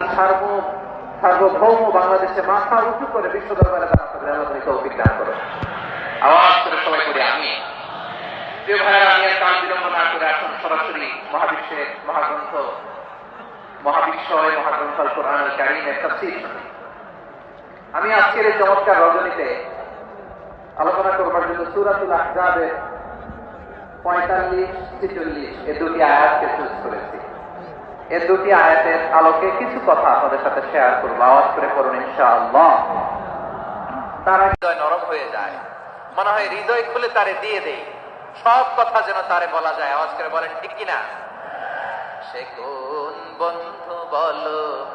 সার্ব সার্বভৌম বাংলাদেশে মাথা উঁচু করে বিশ্ব দরবারে দাঁড়াতে করো আওয়াজ করে সবাই করে আমি আমি আমি আজকের এই চমৎকার রজনীতে আলোচনা করবার জন্য সুরাতুল আহজাবের পঁয়তাল্লিশ, ছেচল্লিশ, এ দুটি আয়াতকে চুজ করেছি। এ দুটি আয়াতের আলোকে কিছু কথা আপনাদের সাথে শেয়ার করব। আওয়াজ করে করুন ইনশাআল্লাহ। তারা হৃদয় নরম হয়ে যায়। মনে হয় হৃদয় খুলে তারে দিয়ে দেই। সব কথা যেন তারে বলা যায়। আওয়াজ করে বলেন, ঠিক কিনা? সে কোন বন্ধু বলো,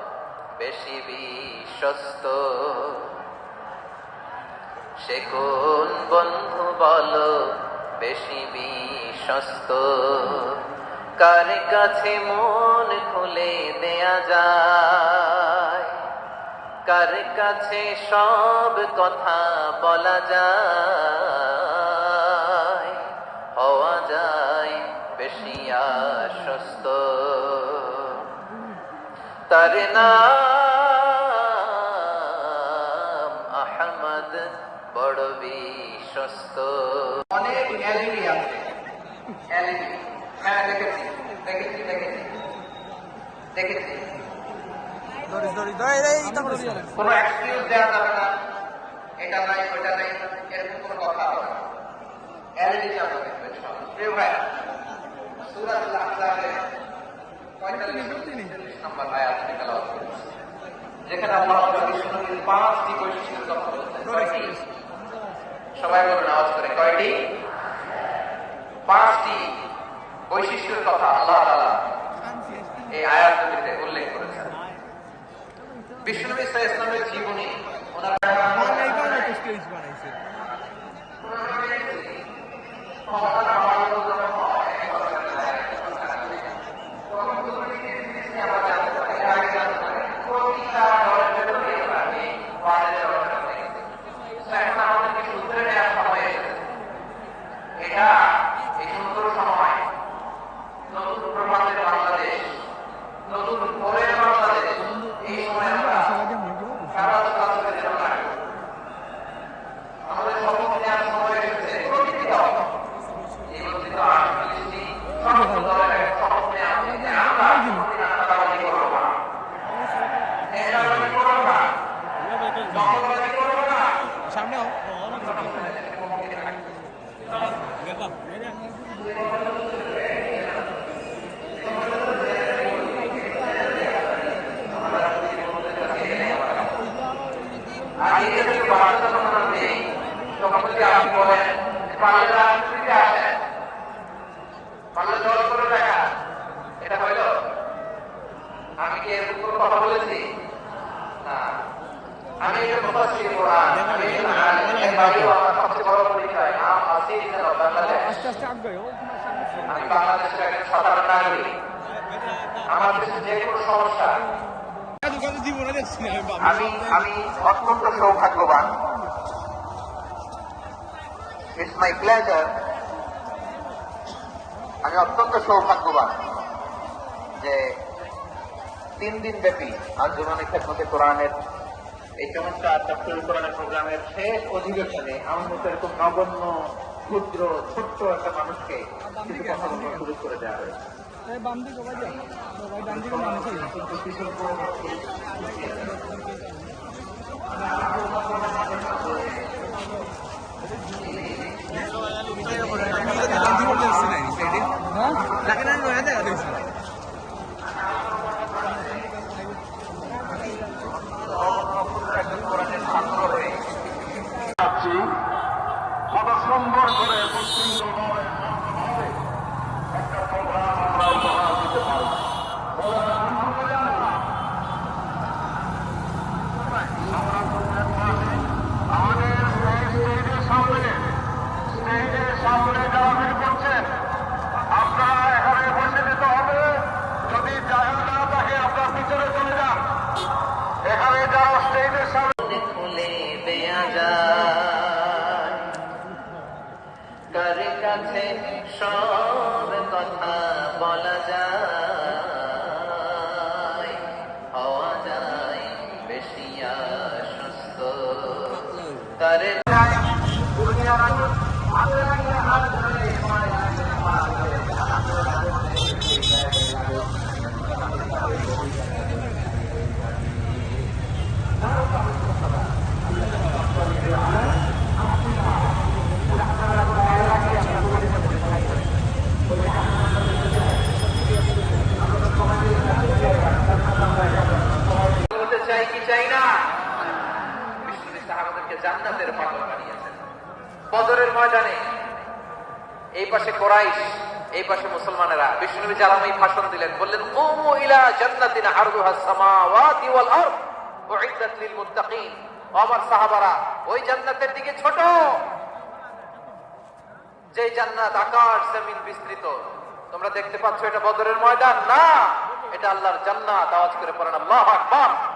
বেশি বিশ্বস্ত? সে কোন বন্ধু বলো, বেশি বিশ্বস্ত? কার কাছে মন যায়। কার কাছে সব কথা বলা যায়? হওয়া যায় বেশি আশ্বস্ত। তার নাম আহমদ বড় বিশ্বস্ত। অনেক আছে। হ্যাঁ দেখেছি। দেখেছি দেখেছি। দেখেছি কোনো এক্সকিউজ দেওয়া যাবে না। এটা নাই ওটা নাই এরকম কোনো কথা হবে না। এলিমি আমরা দেখব প্রিয় ভাইরা সূরাতুল আহজাবের 45 নম্বর আয়াত তেলাওয়াত করেছি। যেখানে আল্লাহ পাঁচটি বৈশিষ্ট্যের কথা বলেছেন সবাই বলুন আওয়াজ করে কয়টি? পাঁচটি বৈশিষ্ট্যের কথা আল্লাহ তাআলা বিশ্বনবী সাহা ইসলামের জীবনী ওনার এখন বলেন পাল্লে রাজনীতিতে আসেন। পাল্লে জল করে দেখা। এটা হইল আমি কি এরকম কোনো কথা বলেছি? না। আমি এটা কথা কোরআন। আমি এর বাইরেও আমার সবচেয়ে বড় পরিচয়। নাম আসির ইসলাম বাংলাদেশ। আস্তে আস্তে আগে আমি বাংলাদেশের একজন সাধারণ নাগরিক। আমার দেশে যে কোনো সমস্যা। দোকানে দিব না দেখছি না আমি বাবা আমি আমি অত্যন্ত সৌভাগ্যবান। ইটস মাই প্লেজার আমি অত্যন্ত সৌভাগ্যবান যে তিন দিন ব্যাপী আঞ্জুমানের খেদমতে কোরআনের এই চমৎকার তাফসীরুল কোরআনের প্রোগ্রামের শেষ অধিবেশনে আমার মতো এরকম নগণ্য ক্ষুদ্র ছোট্ট একটা মানুষকে কিছু কথা বলার সুযোগ করে দেওয়া হয়েছে। কাছে সব কথা বলা যায়। হওয়া যায় বেশিয়া সুস্থ। তারে ময়দানে। এই পাশে কোরাইশ, এই পাশে মুসলমানেরা। বিষ্ণুনবী জালামাই ভাষণ দিলেন, বললেন, কুমু ইলা জান্নাতিন আরদুহা আরদ উইদ্দাত লিল মুত্তাকিন। ও আমার সাহাবারা, ওই জান্নাতের দিকে ছোট। যে জান্নাত আকাশ, জমিন বিস্তৃত। তোমরা দেখতে পাচ্ছ এটা বদরের ময়দান। না, এটা আল্লাহর জান্নাত। আওয়াজ করে পড়েন আল্লাহু আকবার।